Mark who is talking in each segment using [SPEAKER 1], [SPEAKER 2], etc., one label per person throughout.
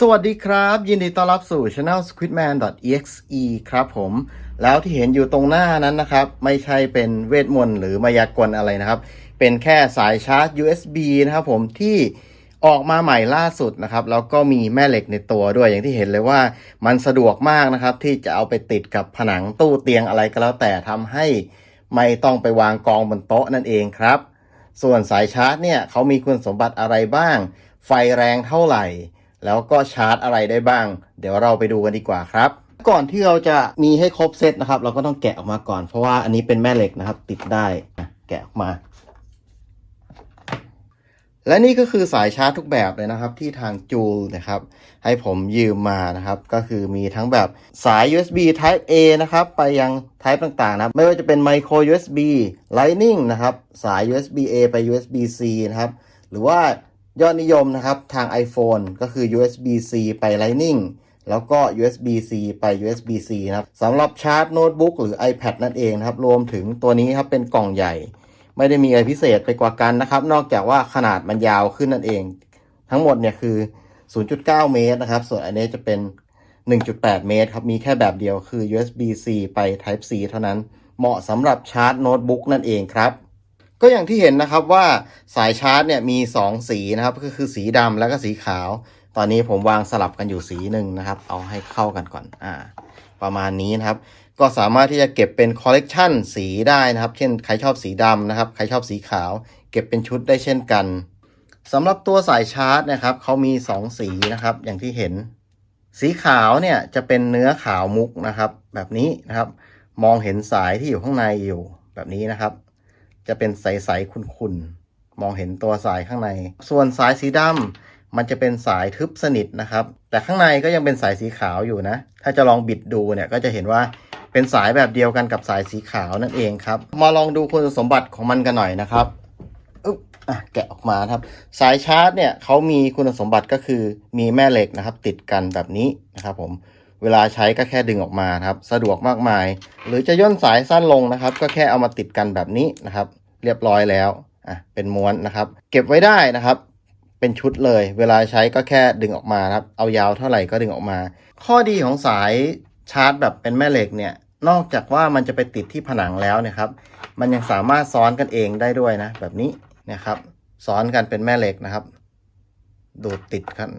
[SPEAKER 1] สวัสดีครับ ยินดีต้อนรับสู่ channel squidman.exe ครับผม แล้วที่เห็นอยู่ตรงหน้านั้นนะครับ ไม่ใช่เป็นเวทมนต์หรือมายากลอะไรนะครับ เป็นแค่สายชาร์จ USB นะครับผมที่ออกมาใหม่ล่าสุดนะครับ แล้วก็มีแม่เหล็กในตัวด้วยอย่างที่เห็นเลยว่ามันสะดวกมากนะครับ ที่จะเอาไปติดกับผนังตู้เตียงอะไรก็แล้วแต่ทำให้ไม่ต้องไปวางกองบนโต๊ะนั่นเองครับ ส่วนสายชาร์จเนี่ยเขามีคุณสมบัติอะไรบ้าง ไฟแรงเท่าไหร่ แล้วก็ชาร์จอะไรได้บ้าง เดี๋ยวเราไปดูกันดีกว่าครับ ก่อนที่เราจะมีให้ครบเซตนะครับ เราก็ต้องแกะออกมาก่อน เพราะว่าอันนี้เป็นแม่เหล็กนะครับ ติดได้อะแกะออกมา และนี่ก็คือสายชาร์จทุกแบบเลยนะครับ ที่ทางจูลนะครับ ให้ผมยืมมานะครับ ก็คือมีทั้งแบบสาย USB Type A นะครับ ไปยัง Type ต่างๆ นะครับ ไม่ว่าจะเป็น Micro USB Lightning นะครับ สาย USB A ไป USB C นะครับ หรือว่า ยอดนิยมนะครับทาง iPhone ก็คือ USB C ไป Lightning แล้วก็ USB C ไป USB C นะครับสำหรับชาร์จโน้ตบุ๊กหรือ iPad นั่นเองนะครับ รวมถึงตัวนี้ครับเป็นกล่องใหญ่ ไม่ได้มีอะไรพิเศษไปกว่ากันนะครับ นอกจากว่าขนาดมันยาวขึ้นนั่นเอง ทั้งหมดเนี่ยคือ 0.9 เมตรนะครับ ส่วนอันนี้จะเป็น 1.8 เมตรครับ มีแค่แบบเดียวคือ USB C ไป Type C เท่านั้น เหมาะสำหรับชาร์จโน้ตบุ๊กนั่นเองครับ ก็อย่างที่เห็นนะครับว่าสายชาร์จเนี่ยมี 2 สีนะครับก็คือสีดำแล้วก็สีขาว ตอนนี้ผมวางสลับกันอยู่สีหนึ่งนะครับ เอาให้เข้ากันก่อนอ่า ประมาณนี้นะครับ ก็สามารถที่จะเก็บเป็นคอลเลกชันสีได้นะครับ เช่นใครชอบสีดำนะครับใครชอบสีขาว เก็บเป็นชุดได้เช่นกันสำหรับตัวสายชาร์จนะครับเขามี 2 สีนะครับอย่างที่เห็น สีขาวเนี่ยจะเป็นเนื้อขาวมุกนะครับ แบบนี้นะครับ มองเห็นสายที่อยู่ข้างในอยู่แบบนี้นะครับ จะเป็นใสๆขุ่นๆ มองเห็นตัวสายข้างใน ส่วนสายสีดำมันจะเป็นสายทึบสนิทนะครับ แต่ข้างในก็ยังเป็นสายสีขาวอยู่นะ ถ้าจะลองบิดดูเนี่ยก็จะเห็นว่าเป็นสายแบบเดียวกันกับสายสีขาวนั่นเองครับ มาลองดูคุณสมบัติของมันกันหน่อยนะครับอึ๊บอะแกะออกมาครับ สายชาร์จเนี่ยเขามีคุณสมบัติก็คือมีแม่เหล็กนะครับ ติดกันแบบนี้นะครับผม เวลาใช้ก็แค่ดึงออกมาครับ สะดวกมากมาย หรือจะย่นสายสั้นลงนะครับ ก็แค่เอามาติดกันแบบนี้นะครับ เรียบร้อยแล้วอะเป็นม้วนนะครับ เก็บไว้ได้นะครับ เป็นชุดเลย เวลาใช้ก็แค่ดึงออกมาครับ เอายาวเท่าไหร่ก็ดึงออกมา ข้อดีของสายชาร์จแบบเป็นแม่เหล็กเนี่ยนอกจากว่ามันจะไปติดที่ผนังแล้วเนะครับ มันยังสามารถซ้อนกันเองได้ด้วยนะ แบบนี้นะครับ ซ้อนกันเป็นแม่เหล็กนะครับ ดูดติดกัน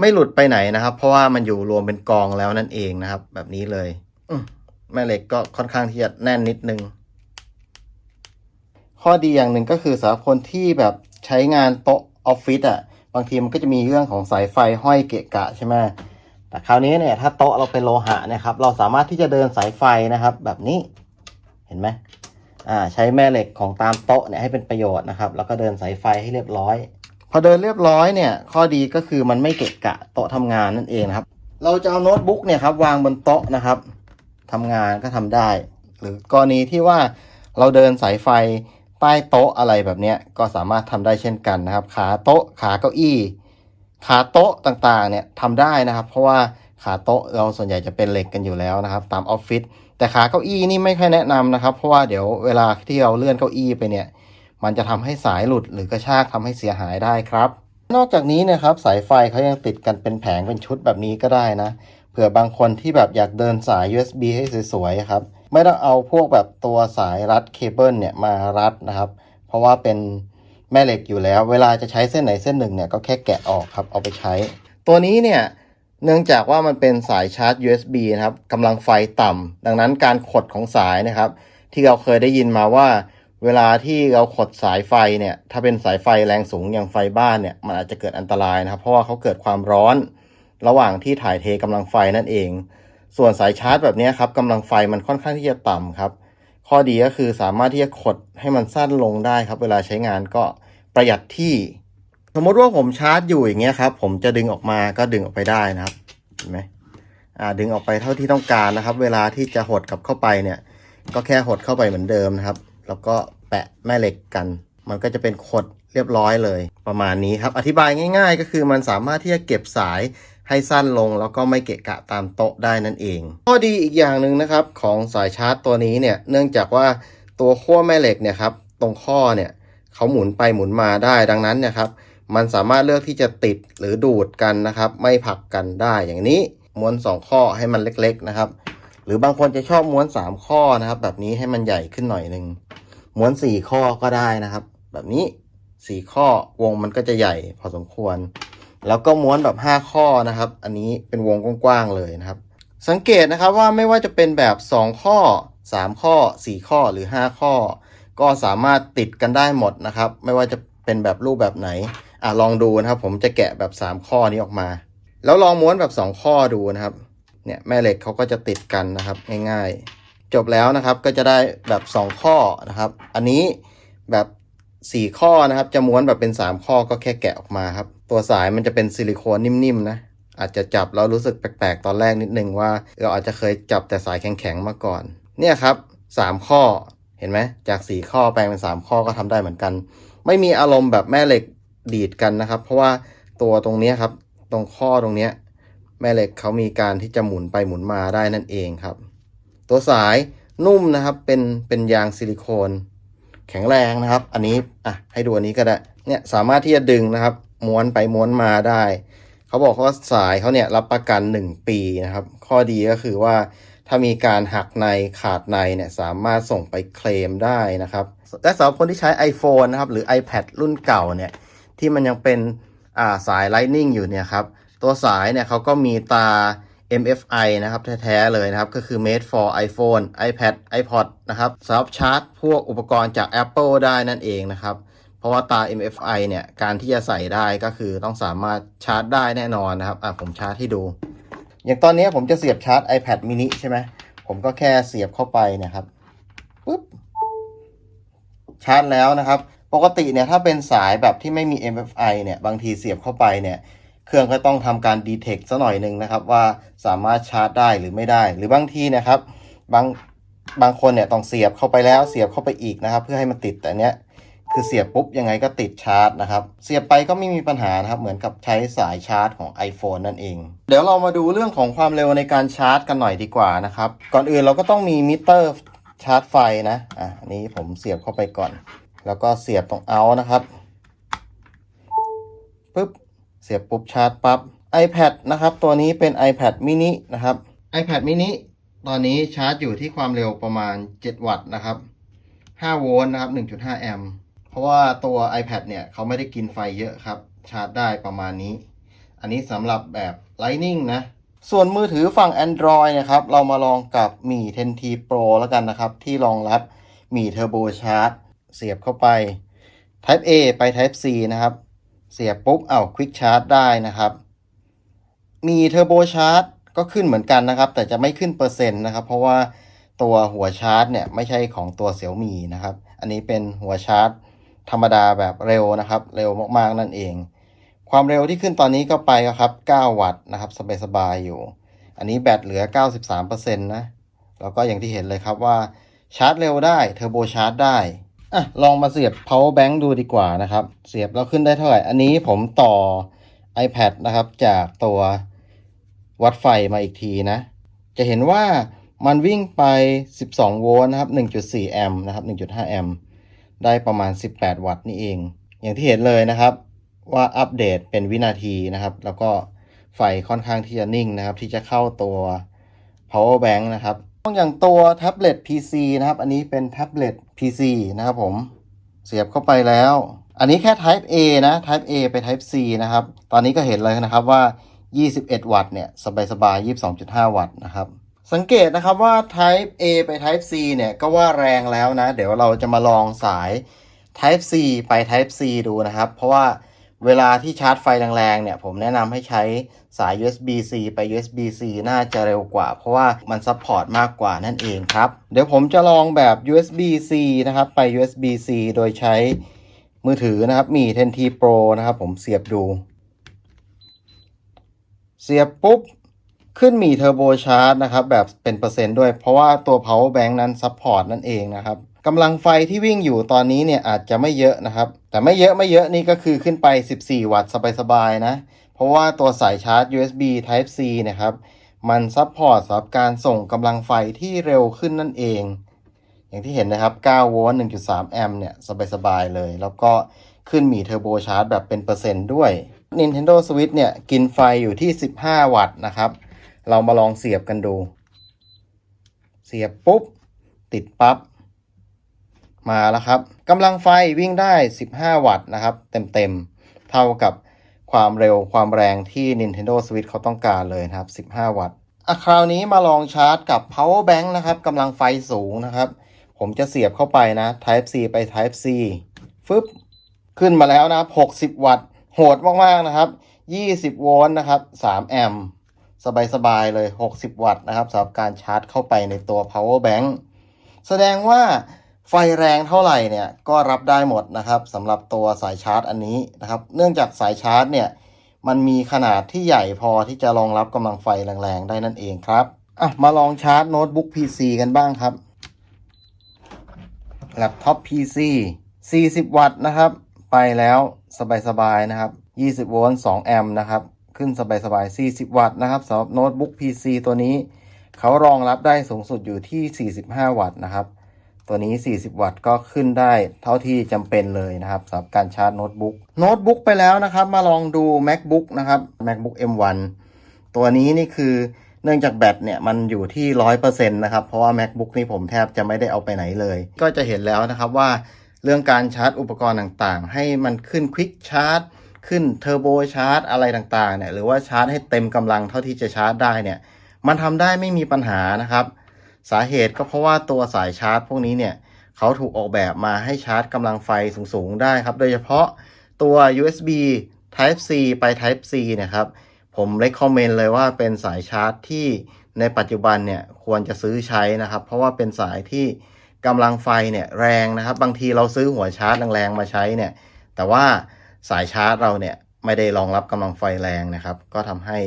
[SPEAKER 1] ไม่หลุดไปไหนนะครับ เพราะว่ามันอยู่รวมเป็นกองแล้วนั่นเองนะครับ แบบนี้เลยอืมแม่เหล็กก็ค่อนข้างที่จะแน่นนิดนึง ข้อดีอย่างหนึ่งก็คือสำหรับคนที่แบบใช้งานโต๊ะออฟฟิศอะ บางทีมันก็จะมีเรื่องของสายไฟห้อยเกะกะใช่ไหมแต่คราวนี้เนี่ยถ้าโต๊ะเราเป็นโลหะเนะครับ เราสามารถที่จะเดินสายไฟนะครับ แบบนี้เห็นไหมอ่า ใช้แม่เหล็กของตามโต๊ะเนี่ยให้เป็นประโยชน์นะครับ แล้วก็เดินสายไฟให้เรียบร้อย พอเดินเรียบร้อยเนี่ย ข้อดีก็คือมันไม่เกะกะโต๊ะทำงานนั่นเองนะครับ เราจะเอาโน้ตบุ๊กเนี่ยครับวางบนโต๊ะนะครับทำงานก็ทำได้ หรือกรณีที่ว่าเราเดินสายไฟใต้โต๊ะอะไรแบบนี้ก็สามารถทำได้เช่นกันนะครับ ขาโต๊ะขาเก้าอี้ ขาโต๊ะต่างๆเนี่ยทำได้นะครับ เพราะว่าขาโต๊ะเราส่วนใหญ่จะเป็นเหล็กกันอยู่แล้วนะครับ ตามออฟฟิศแต่ขาเก้าอี้นี่ไม่ค่อยแนะนำนะครับ เพราะว่าเดี๋ยวเวลาที่เราเลื่อนเก้าอี้ไปเนี่ย มันจะทำให้สายหลุดหรือกระชากทำให้เสียหายได้ครับ นอกจากนี้นะครับสายไฟเขายังติดกันเป็นแผงเป็นชุดแบบนี้ก็ได้นะเผื่อบางคนที่แบบอยากเดินสาย USB ให้สวยๆครับไม่ต้องเอาพวกแบบตัวสายรัดเคเบิลเนี่ยมารัดนะครับ เพราะว่าเป็นแม่เหล็กอยู่แล้ว เวลาจะใช้เส้นไหนเส้นหนึ่งเนี่ยก็แค่แกะออกครับเอาไปใช้ ตัวนี้เนี่ยเนื่องจากว่ามันเป็นสายชาร์จ USB นะครับกำลังไฟต่ำดังนั้นการขดของสายนะครับ ที่เราเคยได้ยินมาว่า เวลาที่เราขดสายไฟเนี่ย ถ้าเป็นสายไฟแรงสูงอย่างไฟบ้านเนี่ย มันอาจจะเกิดอันตรายนะครับ เพราะว่าเขาเกิดความร้อน ระหว่างที่ถ่ายเทกำลังไฟนั่นเอง ส่วนสายชาร์จแบบนี้ครับกำลังไฟมันค่อนข้างที่จะต่ำครับ ข้อดีก็คือสามารถที่จะขดให้มันสั้นลงได้ครับ เวลาใช้งานก็ประหยัดที่ สมมติว่าผมชาร์จอยู่อย่างเงี้ยครับ ผมจะดึงออกมาก็ดึงออกไปได้นะครับ เห็นไหมอ่าดึงออกไปเท่าที่ต้องการนะครับ เวลาที่จะหดกลับเข้าไปเนี่ย ก็แค่หดเข้าไปเหมือนเดิมนะครับ แล้วก็ แปะแม่เหล็กกัน มันก็จะเป็นขดเรียบร้อยเลย ประมาณนี้ครับ อธิบายง่าย ๆ ก็คือมันสามารถที่จะเก็บสายให้สั้นลงแล้วก็ไม่เกะกะตามโต๊ะได้นั่นเองข้อดีอีกอย่างหนึ่งนะครับของสายชาร์จตัวนี้เนี่ยเนื่องจากว่าตัวขั้วแม่เหล็กเนี่ยครับตรงข้อเนี่ยเขาหมุนไปหมุนมาได้ดังนั้นเนี่ยครับมันสามารถเลือกที่จะติดหรือดูดกันนะครับ ไม่ผลักกันได้อย่างนี้ม้วน 2 ข้อให้มันเล็กๆนะครับ หรือบางคนจะชอบม้วน 3 ข้อนะครับ แบบนี้ให้มันใหญ่ขึ้นหน่อยนึง ม้วน4ข้อก็ได้นะครับ แบบนี้4ข้อวงมันก็จะใหญ่พอสมควร แล้วก็ม้วนแบบ5ข้อนะครับ อันนี้เป็นวงกว้างๆเลยนะครับ สังเกตนะครับว่าไม่ว่าจะเป็นแบบ2ข้อ3ข้อ4ข้อหรือ5ข้อ ก็สามารถติดกันได้หมดนะครับ ไม่ว่าจะเป็นแบบรูปแบบไหนอะลองดูนะครับ ผมจะแกะแบบ3ข้อนี้ออกมา แล้วลองม้วนแบบ2ข้อดูนะครับ เนี่ยแม่เหล็กเขาก็จะติดกันนะครับง่ายๆ จบแล้วนะครับก็จะได้แบบ 2 ข้อนะครับ อันนี้แบบ 4 ข้อนะครับ จะม้วนแบบเป็น 3 ข้อก็แค่แกะออกมาครับ ตัวสายมันจะเป็นซิลิโคนนิ่มๆนะอาจจะจับแล้วรู้สึกแปลกๆ ตอนแรกนิดนึงว่าเราอาจจะเคยจับแต่สายแข็งๆมาก่อน เนี่ยครับ 3 ข้อเห็นไหมจาก4ข้อแปลงเป็น3ข้อก็ทำได้เหมือนกัน ไม่มีอารมณ์แบบแม่เหล็กดีดกันนะครับ เพราะว่าตัวตรงนี้ครับ ตรงข้อตรงนี้แม่เหล็กเขามีการที่จะหมุนไปหมุนมาได้นั่นเองครับ ตัวสายนุ่มนะครับ เป็นเป็นยางซิลิโคน แข็งแรงนะครับ อันนี้อะให้ดูอันนี้ก็ได้เนี่ยสามารถที่จะดึงนะครับ ม้วนไปม้วนมาได้ เขาบอกว่าสายเขาเนี่ยรับประกัน 1 ปีนะครับ ข้อดีก็คือว่าถ้ามีการหักในขาดในเนี่ยสามารถส่งไปเคลมได้นะครับและสำหรับคนที่ใช้ iPhone นะครับ หรือ iPad รุ่นเก่าเนี่ยที่มันยังเป็นาสาย Lightning อยู่เนี่ยครับ ตัวสายเนี่ยเขาก็มีตา MFI นะครับแท้ๆเลยนะครับก็คือ made for iPhone iPad iPod นะครับสำหรับชาร์จพวกอุปกรณ์จาก Apple ได้นั่นเองนะครับ เพราะว่าตา MFI เนี่ย การที่จะใส่ได้ก็คือต้องสามารถชาร์จได้แน่นอนนะครับอะผมชาร์จให้ดู อย่างตอนนี้ผมจะเสียบชาร์จ iPad mini ใช่ไหมผมก็แค่เสียบเข้าไปเนะครับปุ๊บชาร์จแล้วนะครับ ปกติเนี่ยถ้าเป็นสายแบบที่ไม่มี MFI เนี่ยบางทีเสียบเข้าไปเนี่ย เครื่องก็ต้องทำการดีเทคซะหน่อยหนึ่งนะครับ ว่าสามารถชาร์จได้หรือไม่ได้ หรือบางทีนะครับบางบางคนเนี่ยต้องเสียบเข้าไปแล้วเสียบเข้าไปอีกนะครับ เพื่อให้มันติดแต่เนี้ยคือเสียบปุ๊บยังไงก็ติดชาร์จนะครับ เสียบไปก็ไม่มีปัญหานะครับ เหมือนกับใช้สายชาร์จของ iPhone นั่นเอง เดี๋ยวเรามาดูเรื่องของความเร็วในการชาร์จกันหน่อยดีกว่านะครับ ก่อนอื่นเราก็ต้องมีมิเตอร์ชาร์จไฟนะอะนี้ผมเสียบเข้าไปก่อน แล้วก็เสียบตรงเอานะครับปึ๊บ สียบปุ๊บชาร์จปับ๊บ iPad นะครับ ตัวนี้เป็น iPad mini นะครับ iPad mini ตอนนี้ชาร์จอยู่ที่ความเร็วประมาณ 7 วัตต์นะครับ 5 โวลต์นะครับ 1.5 แอมป์เพราะว่าตัว iPad เนี่ยเขาไม่ได้กินไฟเยอะครับ ชาร์จได้ประมาณนี้ อันนี้สำหรับแบบ Lightning นะ ส่วนมือถือฝั่ง Android นะครับ เรามาลองกับมี 10T Pro แล้วกันนะครับ ที่รองรับมี Turbo Charge เสียบเข้าไป Type A ไป Type C นะครับ เสียปุ๊บเอา Quick Charge ได้นะครับ มี Turbo Charge ก็ขึ้นเหมือนกันนะครับ แต่จะไม่ขึ้นเปอร์เซ็นต์นะครับ เพราะว่าตัวหัวชาร์จเนี่ยไม่ใช่ของตัวเสี่ยวมีนะครับ อันนี้เป็นหัวชาร์จ ธรรมดาแบบเร็วนะครับ เร็วมากๆนั่นเอง ความเร็วที่ขึ้นตอนนี้ก็ไปครับ 9 วัตต์นะครับสบายๆอยู่ อันนี้แบตเหลือ 93%นะ แล้วก็อย่างที่เห็นเลยครับว่าชาร์จเร็วได้ เทอร์โบชาร์จได้ อะลองมาเสียบ power bank ดูดีกว่านะครับ เสียบแล้วขึ้นได้เท่าไหร่ อันนี้ผมต่อ iPad นะครับ จากตัววัดไฟมาอีกทีนะ จะเห็นว่ามันวิ่งไป 12 โวลต์นะครับ 1.4 แอมป์นะครับ 1.5 แอมป์ได้ประมาณ 18 วัตต์นี่เอง อย่างที่เห็นเลยนะครับ ว่าอัปเดตเป็นวินาทีนะครับ แล้วก็ไฟค่อนข้างที่จะนิ่งนะครับ ที่จะเข้าตัว power bank นะครับ อย่างตัวแท็บเล็ต PC นะครับ อันนี้เป็นแท็บเล็ต PC นะครับผม เสียบเข้าไปแล้ว อันนี้แค่ Type A นะ Type A ไป Type C นะครับ ตอนนี้ก็เห็นเลยนะครับว่า 21 วัตต์เนี่ย สบายๆ22.5 วัตต์นะครับ สังเกตนะครับว่า Type A ไป Type C เนี่ย ก็ว่าแรงแล้วนะ เดี๋ยวเราจะมาลองสาย Type C ไป Type C ดูนะครับ เพราะว่า เวลาที่ชาร์จไฟแรงๆเนี่ย ผมแนะนำให้ใช้สาย USB C ไป USB C น่าจะเร็วกว่า เพราะว่ามันซัพพอร์ตมากกว่านั่นเองครับ เดี๋ยวผมจะลองแบบ USB C นะครับ ไป USB C โดยใช้มือถือนะครับ มี 10T Pro นะครับ ผมเสียบดู เสียบปุ๊บ ขึ้นมีเทอร์โบชาร์จนะครับ แบบเป็นเปอร์เซ็นต์ด้วย เพราะว่าตัว power bank นั้นซัพพอร์ตนั่นเองนะครับ กำลังไฟที่วิ่งอยู่ตอนนี้เนี่ยอาจจะไม่เยอะนะครับ แต่ไม่เยอะไม่เยอะนี่ก็คือขึ้นไป 14 วัตต์สบายๆนะ เพราะว่าตัวสายชาร์จ USB Type C นะครับ มันซัพพอร์ตสำหรับการส่งกำลังไฟที่เร็วขึ้นนั่นเอง อย่างที่เห็นนะครับ 9 โวลต์ 1.3 แอมป์เนี่ยสบายๆเลย แล้วก็ขึ้นหมีเทอร์โบชาร์จแบบเป็นเปอร์เซ็นต์ด้วย Nintendo Switch เนี่ยกินไฟอยู่ที่ 15 วัตต์นะครับ เรามาลองเสียบกันดู เสียบปุ๊บ ติดปับ๊บ มาแล้วครับกำลังไฟวิ่งได้ 15 วัตต์นะครับ เต็มๆ เท่ากับความเร็วความแรงที่ Nintendo Switch เขาต้องการเลยนะครับ 15 วัตต์อะคราวนี้มาลองชาร์จกับ power bank นะครับกำลังไฟสูงนะครับ ผมจะเสียบเข้าไปนะ Type C ไป Type C ฟึบขึ้นมาแล้วนะครับ 60 วัตต์ โหดมาก ๆ นะครับ 20 โวลต์นะครับ 3 แอมป์สบาย ๆ เลย 60 วัตต์นะครับสำหรับการชาร์จเข้าไปในตัว power bank แสดงว่า ไฟแรงเท่าไหร่เนี่ยก็รับได้หมดนะครับสำหรับตัวสายชาร์จอันนี้นะครับ เนื่องจากสายชาร์จเนี่ยมันมีขนาดที่ใหญ่พอที่จะรองรับกำลังไฟแรงๆ ได้นั่นเองครับอะมาลองชาร์จโน้ตบุ๊ก PC กันบ้างครับแล็ปท็อป PC 40 วัตต์นะครับ ไปแล้วสบายๆนะครับ 20 โวลต์ 2 แอมป์นะครับ ขึ้นสบายๆ 40 วัตต์นะครับสำหรับโน้ตบุ๊ก PC ตัวนี้ เขารองรับได้สูงสุดอยู่ที่ 45 วัตต์นะครับ ตัวนี้ 40 วัตต์ก็ขึ้นได้เท่าที่จำเป็นเลยนะครับสำหรับการชาร์จโน้ตบุ๊กโน้ตบุ๊กไปแล้วนะครับ มาลองดู MacBook นะครับ MacBook M1 ตัวนี้นี่คือเนื่องจากแบตเนี่ยมันอยู่ที่ 100%นะครับ เพราะว่า MacBook นี่ผมแทบจะไม่ได้เอาไปไหนเลย ก็จะเห็นแล้วนะครับว่าเรื่องการชาร์จอุปกรณ์ต่างๆ ให้มันขึ้น Quick Charge ขึ้น Turbo Charge อะไรต่างๆเนี่ยหรือว่าชาร์จให้เต็มกำลังเท่าที่จะชาร์จได้เนี่ยมันทำได้ไม่มีปัญหานะครับ สาเหตุก็เพราะว่าตัวสายชาร์จพวกนี้เนี่ยเขาถูกออกแบบมาให้ชาร์จกำลังไฟสูงๆได้ครับ โดยเฉพาะตัว USB Type C ไป Type C เนะครับ ผม recommend เลยว่าเป็นสายชาร์จที่ในปัจจุบันเนี่ยควรจะซื้อใช้นะครับ เพราะว่าเป็นสายที่กำลังไฟเนี่ยแรงนะครับ บางทีเราซื้อหัวชาร์จแรงๆมาใช้เนี่ย แต่ว่าสายชาร์จเราเนี่ยไม่ได้รองรับกำลังไฟแรงนะครับ ก็ทำให้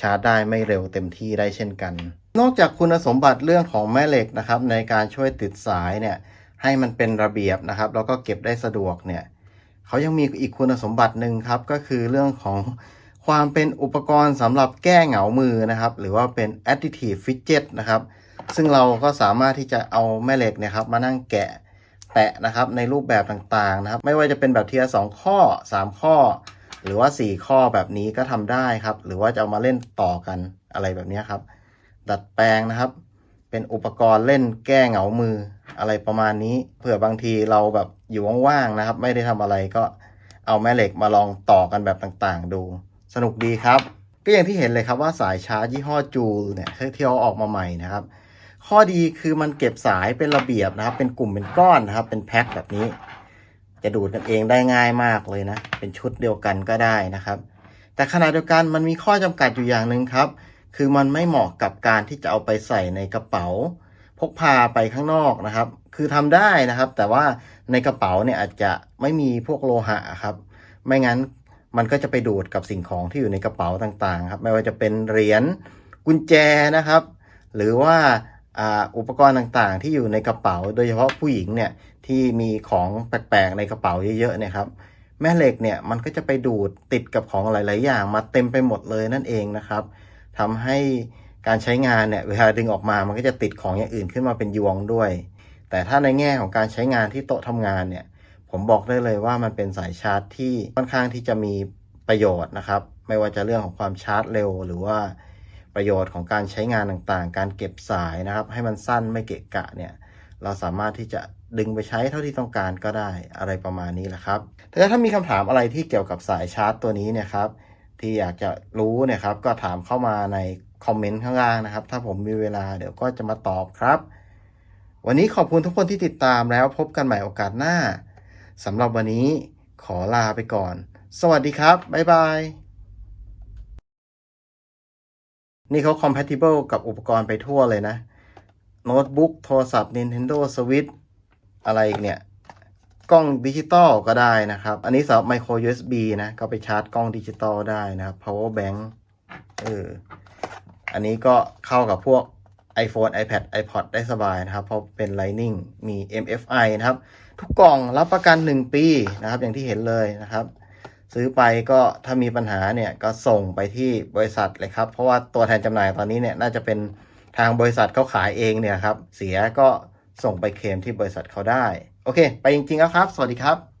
[SPEAKER 1] ชาร์จได้ไม่เร็วเต็มที่ได้เช่นกัน นอกจากคุณสมบัติเรื่องของแม่เหล็กนะครับในการช่วยติดสายเนี่ยให้มันเป็นระเบียบนะครับ แล้วก็เก็บได้สะดวกเนี่ยเขายังมีอีกคุณสมบัติหนึ่งครับก็คือเรื่องของความเป็นอุปกรณ์สำหรับแก้เหงามือนะครับ หรือว่าเป็น additive fidget นะครับ ซึ่งเราก็สามารถที่จะเอาแม่เหล็กเนี่ยครับมานั่งแกะแตะนะครับในรูปแบบต่างๆนะครับ ไม่ว่าจะเป็นแบบเทียสองข้อ 3 ข้อ หรือว่า 4 ข้อแบบนี้ก็ทำได้ครับ หรือว่าจะเอามาเล่นต่อกันอะไรแบบนี้ครับ ดัดแปลงนะครับ เป็นอุปกรณ์เล่นแก้เหงามืออะไรประมาณนี้ เผื่อบางทีเราแบบอยู่ว่างๆนะครับ ไม่ได้ทำอะไรก็เอาแม่เหล็กมาลองต่อกันแบบต่างๆ ดู สนุกดีครับ ก็อย่างที่เห็นเลยครับว่าสายชาร์จยี่ห้อจูลเนี่ยที่เขาออกมาใหม่นะครับ ข้อดีคือมันเก็บสายเป็นระเบียบนะครับ เป็นกลุ่มเป็นก้อนนะครับ เป็นแพ็คแบบนี้ จะดูดกันเองได้ง่ายมากเลยนะ เป็นชุดเดียวกันก็ได้นะครับ แต่ขณะเดียวกันมันมีข้อจำกัดอยู่อย่างหนึ่งครับ คือมันไม่เหมาะกับการที่จะเอาไปใส่ในกระเป๋า พกพาไปข้างนอกนะครับ คือทำได้นะครับ แต่ว่าในกระเป๋าเนี่ยอาจจะไม่มีพวกโลหะครับ ไม่งั้นมันก็จะไปดูดกับสิ่งของที่อยู่ในกระเป๋าต่างๆ ครับ ไม่ว่าจะเป็นเหรียญกุญแจนะครับ หรือว่าอ่าอุปกรณ์ต่างๆ ที่อยู่ในกระเป๋า โดยเฉพาะผู้หญิงเนี่ยที่มีของแปลกๆในกระเป๋าเยอะๆเนี่ยครับแม่เหล็กเนี่ยมันก็จะไปดูดติดกับของหลาย ๆ อย่างมาเต็มไปหมดเลยนั่นเองนะครับ ทำให้การใช้งานเนี่ยเวลาดึงออกมามันก็จะติดของอย่างอื่นขึ้นมาเป็นยวงด้วย แต่ถ้าในแง่ของการใช้งานที่โต๊ะทำงานเนี่ย ผมบอกได้เลยว่ามันเป็นสายชาร์จที่ค่อนข้างที่จะมีประโยชน์นะครับ ไม่ว่าจะเรื่องของความชาร์จเร็ว หรือว่าประโยชน์ของการใช้งานต่างๆ การเก็บสายนะครับ ให้มันสั้นไม่เกะกะเนี่ย เราสามารถที่จะดึงไปใช้เท่าที่ต้องการก็ได้อะไรประมาณนี้แหละครับแต่ถ้ามีคำถามอะไรที่เกี่ยวกับสายชาร์จตัวนี้เนี่ยครับ ที่อยากจะรู้เนี่ยครับ ก็ถามเข้ามาในคอมเมนต์ข้างล่างนะครับ ถ้าผมมีเวลาเดี๋ยวก็จะมาตอบครับ วันนี้ขอบคุณทุกคนที่ติดตามแล้วพบกันใหม่โอกาสหน้าสำหรับวันนี้ขอลาไปก่อน สวัสดีครับ บ๊ายบาย นี่เขา compatible กับอุปกรณ์ไปทั่วเลยนะ โน้ตบุ๊ก โทรศัพท์ Nintendo Switch อะไรอีกเนี่ย กล้องดิจิตอลก็ได้นะครับ อันนี้สำหรับ micro USB นะ ก็ไปชาร์จกล้องดิจิตอลได้นะครับ power bank เออ อันนี้ก็เข้ากับพวก iPhone iPad iPod ได้สบายนะครับ เพราะเป็น Lightning มี MFI นะครับ ทุกกล่องรับประกัน 1 ปีนะครับ อย่างที่เห็นเลยนะครับ ซื้อไปก็ถ้ามีปัญหาเนี่ยก็ส่งไปที่บริษัทเลยครับ เพราะว่าตัวแทนจำหน่ายตอนนี้เนี่ยน่าจะเป็นทางบริษัทเขาขายเองเนี่ยครับ เสียก็ส่งไปเคลมที่บริษัทเขาได้ โอเค ไปจริงๆแล้วครับ สวัสดีครับ